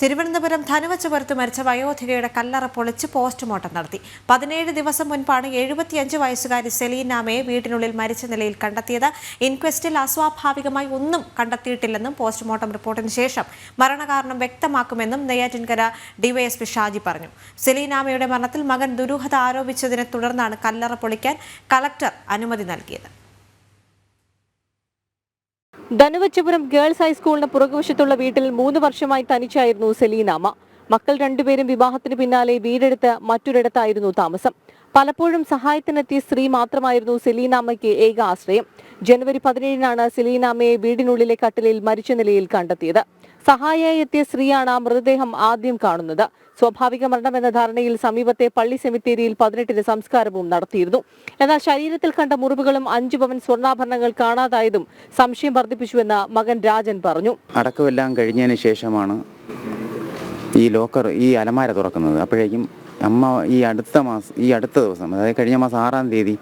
തിരുവനന്തപുരം ധനുവച്ചപുരത്ത് മരിച്ച വയോധികയുടെ കല്ലറ പൊളിച്ച് പോസ്റ്റ്മോർട്ടം നടത്തി. പതിനേഴ് ദിവസം മുൻപാണ് എഴുപത്തിയഞ്ച് വയസ്സുകാരി സെലീനാമയെ വീടിനുള്ളിൽ മരിച്ച നിലയിൽ കണ്ടെത്തിയത്. ഇൻക്വസ്റ്റിൽ അസ്വാഭാവികമായി ഒന്നും കണ്ടെത്തിയിട്ടില്ലെന്നും പോസ്റ്റ്മോർട്ടം റിപ്പോർട്ടിന് ശേഷം മരണകാരണം വ്യക്തമാക്കുമെന്നും നെയ്യാറ്റിൻകര ഡിവൈഎസ്പി ഷാജി പറഞ്ഞു. സെലീനാമയുടെ മരണത്തിൽ മകൻ ദുരൂഹത ആരോപിച്ചതിനെ തുടർന്നാണ് കല്ലറ പൊളിക്കാൻ കളക്ടർ അനുമതി നൽകിയത്. ധനുവച്ചപുരം ഗേൾസ് ഹൈസ്കൂളിന് പുറകുവശത്തുള്ള വീട്ടിൽ മൂന്ന് വർഷമായി തനിച്ചായിരുന്നു സെലീനാമ മക്കൾ രണ്ടുപേരും വിവാഹത്തിന് പിന്നാലെ വീടെടുത്ത് മറ്റൊരിടത്തായിരുന്നു താമസം. പലപ്പോഴും സഹായത്തിനെത്തിയ സ്ത്രീ മാത്രമായിരുന്നു സെലീനാമയ്ക്ക് ഏക ആശ്രയം. ജനുവരി പതിനേഴിനാണ് സെലീനാമയെ വീടിനുള്ളിലെ കട്ടിലിൽ മരിച്ച നിലയിൽ കണ്ടെത്തിയത്. സഹായിയായി എത്തിയ സ്ത്രീയാണ് മൃതദേഹം ആദ്യം കാണുന്നത്. സ്വാഭാവിക മരണം എന്ന ധാരണയിൽ സമീപത്തെ പള്ളി സെമിത്തേരിയിൽ പതിനെട്ടിന് സംസ്കാരവും നടത്തിയിരുന്നു. എന്നാൽ ശരീരത്തിൽ കണ്ട മുറിവുകളും അഞ്ചു പവൻ സ്വർണാഭരണങ്ങൾ കാണാതായതും സംശയം വർദ്ധിപ്പിച്ചുവെന്ന് മകൻ രാജൻ പറഞ്ഞു. അടക്കമെല്ലാം കഴിഞ്ഞതിന് ശേഷമാണ് ഈ ലോക്കർ ഈ അലമാര തുറക്കുന്നത്. അപ്പോഴേക്കും അമ്മ ഈ അടുത്ത മാസം ഈ അടുത്ത ദിവസം അതായത് കഴിഞ്ഞ മാസം ആറാം തീയതി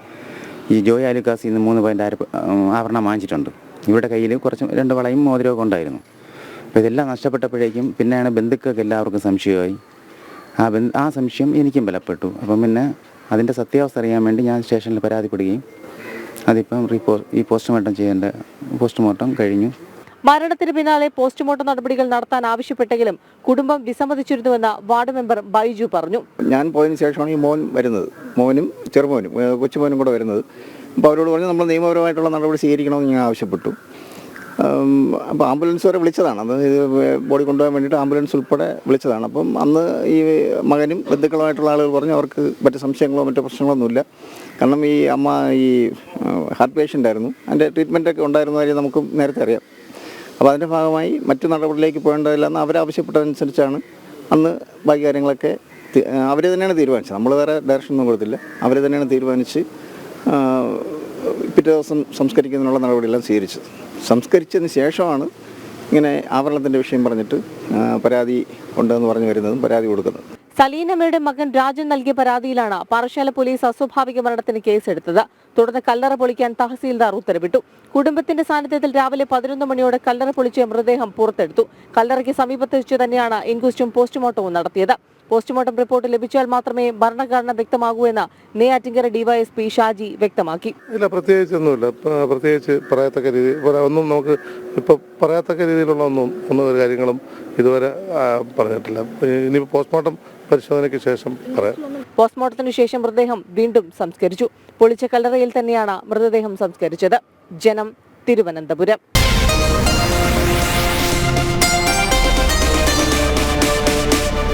ഈ ജോയ് ആലുക്കാസിൽ നിന്ന് മൂന്ന് പോയിന്റ് ആഭരണം വാങ്ങിച്ചിട്ടുണ്ട്. ഇവരുടെ കയ്യിൽ കുറച്ച് രണ്ട് വളയും മോതിരവും ഉണ്ടായിരുന്നു. അപ്പോൾ ഇതെല്ലാം നഷ്ടപ്പെട്ടപ്പോഴേക്കും പിന്നെയാണ് ബന്ധുക്കൾക്ക് എല്ലാവർക്കും സംശയമായി. ആ ബന്ധു ആ സംശയം എനിക്കും ബലപ്പെട്ടു. അപ്പം പിന്നെ അതിന്റെ സത്യാവസ്ഥ അറിയാൻ വേണ്ടി ഞാൻ സ്റ്റേഷനിൽ പരാതിപ്പെടുകയും അതിപ്പം റിപ്പോ ഈ പോസ്റ്റ്മോർട്ടം ചെയ്യേണ്ട പോസ്റ്റ്മോർട്ടം കഴിഞ്ഞു. മരണത്തിന് പിന്നാലെ പോസ്റ്റ്മോർട്ടം നടപടികൾ നടത്താൻ ആവശ്യപ്പെട്ടെങ്കിലും കുടുംബം വിസമ്മതിച്ചിരുന്നുവെന്ന് വാർഡ് മെമ്പർ ബൈജു പറഞ്ഞു. ഞാൻ പോയതിനു ശേഷമാണ് ഈ മോൻ വരുന്നത്. മോനും ചെറുമോനും കൊച്ചുമോനും കൂടെ വരുന്നത്. അപ്പോൾ അവരോട് പറഞ്ഞു നമ്മൾ നിയമപരമായിട്ടുള്ള നടപടി സ്വീകരിക്കണമെന്ന് ഞാൻ ആവശ്യപ്പെട്ടു. അപ്പോൾ ആംബുലൻസ് വരെ വിളിച്ചതാണ്. അന്ന് ഇത് ബോഡി കൊണ്ടുപോകാൻ വേണ്ടിയിട്ട് ആംബുലൻസ് ഉൾപ്പെടെ വിളിച്ചതാണ്. അപ്പം അന്ന് ഈ മകനും ബന്ധുക്കളുമായിട്ടുള്ള ആളുകൾ പറഞ്ഞു അവർക്ക് മറ്റു സംശയങ്ങളോ മറ്റു പ്രശ്നങ്ങളൊന്നുമില്ല. കാരണം ഈ അമ്മ ഈ ഹാർട്ട് പേഷ്യന്റ് ആയിരുന്നു. അതിന്റെ ട്രീറ്റ്മെന്റൊക്കെ ഉണ്ടായിരുന്ന കാര്യം നമുക്ക് നേരത്തെ അറിയാം. അപ്പോൾ അതിന്റെ ഭാഗമായി മറ്റു നടപടിയിലേക്ക് പോകേണ്ടതില്ലെന്ന് അവരാവശ്യപ്പെട്ടതനുസരിച്ചാണ് അന്ന് ബാക്കി കാര്യങ്ങളൊക്കെ അവർ തന്നെയാണ് തീരുമാനിച്ചത്. നമ്മൾ വേറെ ഡയറക്ഷൻ ഒന്നും കൊടുത്തില്ല. അവർ തന്നെയാണ് തീരുമാനിച്ച് പിറ്റേ ദിവസം സംസ്കരിക്കുന്നതിനുള്ള നടപടിയെല്ലാം സ്വീകരിച്ചത്. സംസ്കരിച്ചതിന് ശേഷമാണ് ഇങ്ങനെ ആവരണത്തിന്റെ വിഷയം പറഞ്ഞിട്ട് പരാതി ഉണ്ടെന്ന് പറഞ്ഞു വരുന്നതും പരാതി കൊടുക്കുന്നത്. സലീനമ്മയുടെ മകൻ രാജൻ നൽകിയ പരാതിയിലാണ് പാറശാല പോലീസ് അസ്വാഭാവിക മരണത്തിന് കേസെടുത്തത്. തുടർന്ന് കല്ലറ പൊളിക്കാൻ തഹസീൽദാർ ഉത്തരവിട്ടു. കുടുംബത്തിന്റെ സാന്നിധ്യത്തിൽ രാവിലെ പതിനൊന്ന് മണിയോടെ കല്ലറ പൊളിച്ച മൃതദേഹം പുറത്തെടുത്തു. കല്ലറയ്ക്ക് സമീപത്ത് തന്നെയാണ് ഇൻക്വസ്റ്റും പോസ്റ്റ്മോർട്ടവും നടത്തിയത്. പോസ്റ്റ്മോർട്ടം റിപ്പോർട്ട് ലഭിച്ചാൽ മാത്രമേ ഭരണഘടന വ്യക്തമാകൂ എന്ന് നെയ്യാറ്റിങ്കര ഡിവൈഎസ്പി ഷാജി വ്യക്തമാക്കി. ഇല്ല പ്രത്യേകിച്ചൊന്നുമില്ല. ഒന്നുമില്ല പ്രത്യേകിച്ച് പറയത്തക്ക രീതി ഒന്നും നമുക്ക് ഇപ്പോൾ പറയത്തക്ക രീതിയിലുള്ള ഒന്നും ഒന്നും ഒരു കാര്യങ്ങളും ഇതുവരെ പറഞ്ഞിട്ടില്ല. ഇനി പോസ്റ്റ്മോർട്ടം പരിശോധനയ്ക്ക് ശേഷം പറയാം. പോസ്റ്റ്മോർട്ടത്തിനു ശേഷം മൃതദേഹം വീണ്ടും സംസ്കരിച്ചു. പൊളിച്ച കല്ലറയിൽ തന്നെയാണ് മൃതദേഹം സംസ്കരിച്ചത്. ജനം തിരുവനന്തപുരം.